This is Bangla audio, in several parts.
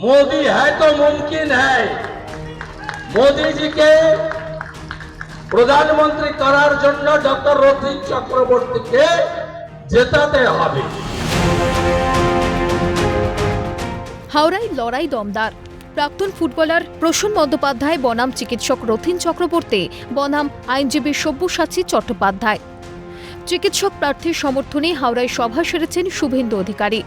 मोदी है तो मुमकिन है মোদি জিকে প্রধানমন্ত্রী করার জন্য ডক্টর রথিন চক্রবর্তীকে জেতাতে হবে হাওড়ায় লড়াই দমদার প্রাক্তন ফুটবলার প্রসূন বন্দ্যোপাধ্যায় বনাম চিকিৎসক রথিন চক্রবর্তী বনাম আইনজীবী সব্যসাচী চট্টোপাধ্যায় চিকিৎসক প্রার্থীর সমর্থনে হাওড়ায় সভা সেরেছেন শুভেন্দু অধিকারী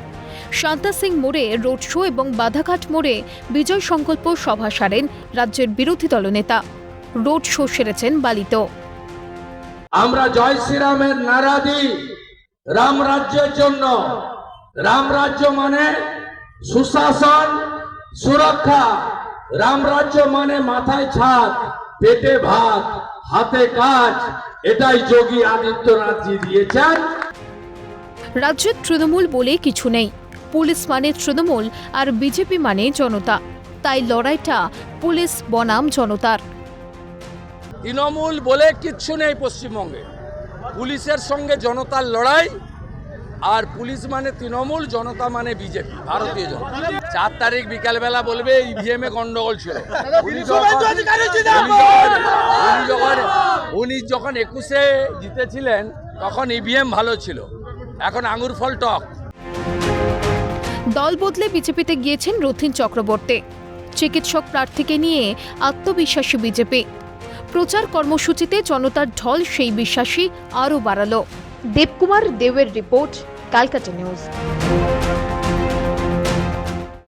শান্তা সিং মোড়ে রোড শো এবং বাধাঘাট মোড়ে বিজয় সংকল্প সভা সারেন রাজ্যের বিরোধী দলনেতা। রোড শো সেরেছেন বালিত। আমরা জয় শ্রীরামের নারা দিই রাম রাজ্যের জন্য। রাম রাজ্য মানে সুশাসন সুরক্ষা। রাম রাজ্য মানে মাথায় ছাদ পেটে ভাত হাতে কাজ। এটাই যোগী আদিত্যনাথজি দিয়েছেন। রাজ্যের তৃণমূল বলে কিছু নেই। পুলিশ মানে তৃণমূল আর বিজেপি মানে জনতা। তাই লড়াইটা পুলিশ বনাম জনতার। তৃণমূল বলে কিচ্ছু নেই পশ্চিমবঙ্গে। পুলিশের সঙ্গে জনতার লড়াই আর পুলিশ মানে তৃণমূল জনতা মানে বিজেপি ভারতীয় জনতা। চার তারিখ বিকালবেলা বলবে ইভিএম এ গন্ডগোল ছিল। উনি যখন- উনি একুশে জিতেছিলেন তখন ইভিএম ভালো ছিল। এখন আঙুর ফল টক। দল বদলে বিজেপিতে গিয়েছেন রথিন চক্রবর্তী। চিকিৎসক প্রার্থীকে নিয়ে আত্মবিশ্বাসী বিজেপি। প্রচার কর্মসূচিতে জনতার ঢল সেই বিশ্বাসী আরও বাড়াল। দেবকুমার দেবের রিপোর্ট কালকাটা নিউজ।